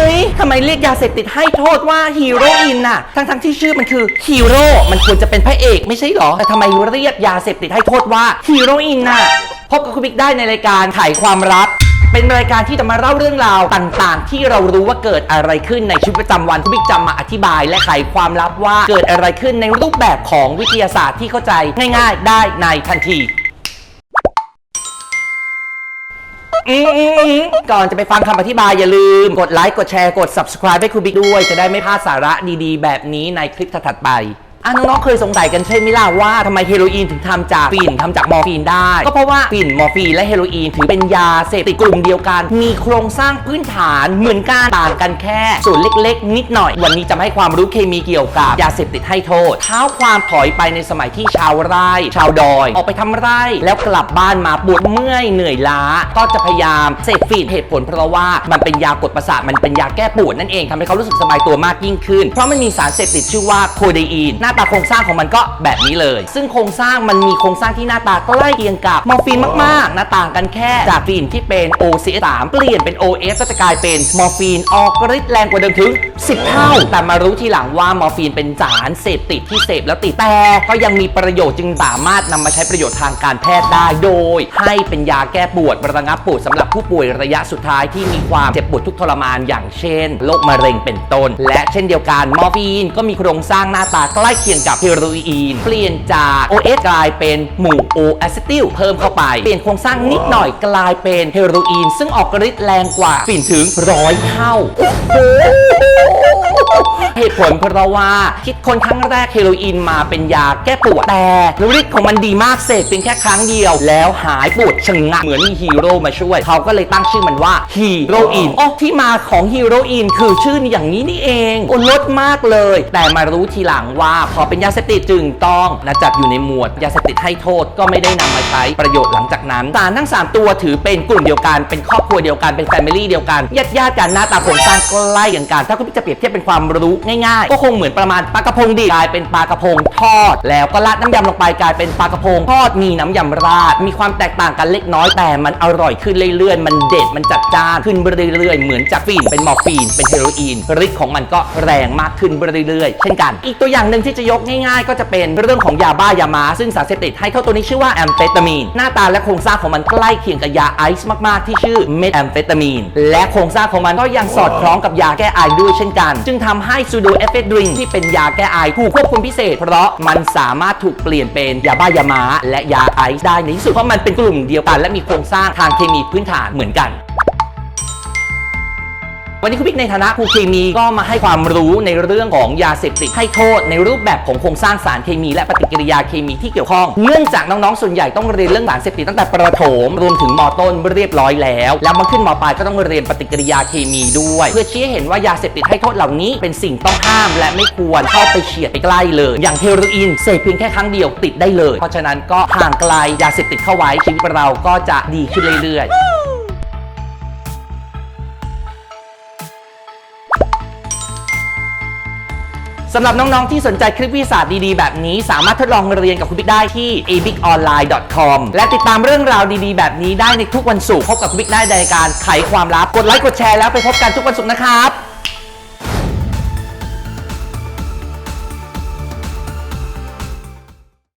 ฮ้ยทำไมเรียกยาเสพติดให้โทษว่าฮีโรอีนน่ะ ทั้งทั้งๆที่ชื่อมันคือฮีโร่มันควรจะเป็นพระเอกไม่ใช่หรอ แต่ทำไมเรียกยาเสพติดให้โทษว่าฮีโรอีนน่ะ พบกับคุณบิ๊กได้ในรายการไขความรักเป็นรายการที่จะมาเล่าเรื่องราวต่างๆ ที่เรารู้ว่าเกิดอะไรขึ้นในชีวิตประจำวันคุณบิ๊กจะมาอธิบาย และไขความลับว่าเกิดอะไรขึ้นในรูปแบบของวิทยาศาสตร์ที่เข้าใจง่าย ๆ ได้ในทันที อืมอืมอืมก่อนจะไปฟังคำอธิบายอย่าลืม กดไลค์กดแชร์กด subscribe ให้ครูบิ๊กด้วย จะได้ไม่พลาดสาระดีๆ แบบนี้ในคลิปถัดๆไป อะน้องๆเคยสงสัยกันใช่ไหมล่ะว่าทำไมเฮโรอีนถึงทำจากฟินทำจากมอร์ฟีนได้ ก็เพราะว่าฟินมอร์ฟีนและเฮโรอีนถือเป็นยาเสพติดกลุ่มเดียวกัน มีโครงสร้างพื้นฐานเหมือนกันต่างกันแค่ ส่วนเล็กๆ นิดหน่อย วันนี้จะให้ความรู้เคมีเกี่ยวกับยาเสพติดให้โทษ เท้าความถอยไปในสมัยที่ชาวไร่ชาวดอย ออกไปทำไร่ แล้วกลับบ้านมาปวดเมื่อยเหนื่อยล้า ก็จะพยายามเสพฟินเหตุผล เพราะว่ามันเป็นยากดประสาทมันเป็นยาแก้ปวดนั่นเองทำให้เขารู้สึกสบายตัวมากยิ่งขึ้น เพราะมันมีสารเสพติดชื่อว่าโคเดอีนนาตาโครงสร้างของมันก็แบบนี้เลย ซึ่งโครงสร้างมันมีโครงสร้างที่หน้าตาใกล้เคียงกับมอร์ฟีนมากๆ หน้าต่างกันแค่จากฟีนที่เป็น OCS 3เปลี่ยนเป็น OS ก็จะกลายเป็นมอร์ฟีนออกฤทธิ์แรงกว่าเดิมถึง 10 เท่า แต่มารู้ทีหลังว่ามอร์ฟีนเป็นสารเสพติดที่เสพแล้วติดแต่ก็ยังมีประโยชน์จึงสามารถนำมาใช้ประโยชน์ทางการแพทย์ได้โดย ให้เป็นยาแก้ปวดระงับปวดสำหรับผู้ป่วยระยะสุดท้ายที่มีความเจ็บปวดทุกทรมานอย่างเช่นโรคมะเร็งเป็นต้น และเช่นเดียวกันมอร์ฟีนก็มีโครงสร้างหน้าตาใกล้เคียงกับเฮโรอีน เปลี่ยนจาก OS กลายเป็นหมู่ O อะซิติลเพิ่มเข้าไป เปลี่ยนโครงสร้างนิดหน่อยกลายเป็นเฮโรอีน ซึ่งออกฤทธิ์แรงกว่าฝิ่นถึงร้อยเท่าเหตุผลเพราะว่าคิดคนครั้งแรกเฮโรอีนมาเป็นยาแก้ปวดแต่ฤทธิ์ของมันดีมากเสพเพียงแค่ครั้งเดียว แล้วหายปวดชะงักเหมือนมีฮีโร่มาช่วย เขาก็เลยตั้งชื่อมันว่าฮีโรอีนอ๋อที่มาของฮีโรอีนคือชื่ออย่างนี้นี่เองโอ้ลดมากเลย แต่มารู้ทีหลังว่าพอเป็นยาเสพติดจึงต้องนะจัดอยู่ในหมวดยาเสพติดให้โทษก็ไม่ได้นำมาใช้ประโยชน์หลังจากนั้นสารทั้ง 3 ตัวถือเป็นกลุ่มเดียวกันเป็นครอบครัวเดียวกันเป็นแฟมิลี่เดียวกันญาติญาติกันหน้าตาโครงสร้างใกล้กันกันถ้าคุณจะเปรียบเทียบเป็นความรู้ง่ายๆ ก็คงเหมือนประมาณปลากระพงดิบกลายเป็นปลากระพงทอด แล้วก็ราดน้ำยำลงไปกลายเป็นปลากระพงทอดมีน้ำยำราด มีความแตกต่างกันเล็กน้อยแต่มันอร่อยขึ้นเรื่อยๆ มันเด็ดมันจัดจ้านขึ้นเรื่อยๆ เหมือนจากฟีนเป็นมอร์ฟีนเป็นเฮโรอีนฤทธิ์ของมันก็แรงมากขึ้นเรื่อยๆ เช่นกัน อีกตัวอย่างหนึ่งที่จะยกง่ายๆ ก็จะเป็นเรื่องของยาบ้ายามาซึ่งสารเสพติดให้เข้าตัวนี้ชื่อว่าแอมเฟตามีนหน้าตาและโครงสร้างของมันใกล้เคียงกับยาไอซ์มากๆที่ชื่อเมทแอมเฟตามีนและโครงสร้างของมันก็ยังสอดคล้องกับยาแก้ไอด้วยเช่นกัน จึงทำให้ซูโดเอฟเฟดรินที่เป็นยาแก้ไอถูกควบคุมพิเศษ เพราะมันสามารถถูกเปลี่ยนเป็นยาบ้ายามาและยาไอซ์ได้ในที่สุดเพราะมันเป็นกลุ่มเดียวกัน และมีโครงสร้างทางเคมีพื้นฐานเหมือนกัน วันนี้คุณบิ๊กในฐานะครูเคมีก็มาให้ความรู้ในเรื่องของยาเสพติดให้โทษ ในรูปแบบของโครงสร้างสารเคมี และปฏิกิริยาเคมีที่เกี่ยวข้อง เนื่องจากน้องๆส่วนใหญ่ต้องเรียนเรื่องสารเสพติดตั้งแต่ประถมรวมถึงมต้นเรียบร้อยแล้ว แล้วมาขึ้นมปลายก็ต้องเรียนปฏิกิริยาเคมีด้วย เพื่อชี้ให้เห็นว่ายาเสพติดให้โทษเหล่านี้เป็นสิ่งต้องห้าม และไม่ควรเข้าไปเฉียดไปใกล้เลย อย่างเฮโรอีนเสพเพียงแค่ครั้งเดียวติดได้เลย เพราะฉะนั้นก็ห่างไกลยาเสพติดเข้าไว้ชีวิตเราก็จะดีขึ้นเรื่อยๆ สำหรับน้อง ๆ ที่สนใจคลิปวิชาสตร์ดี ๆ แบบนี้ สามารถทดลองเรียนกับคุณบิ๊กได้ที่ abiconline.com และติดตามเรื่องราวดีๆ แบบนี้ได้ในทุกวันศุกร์พบกับคุณบิ๊กได้ในรายการไขความลับ กดไลค์กดแชร์แล้วไปพบกันทุกวันศุกร์นะครับ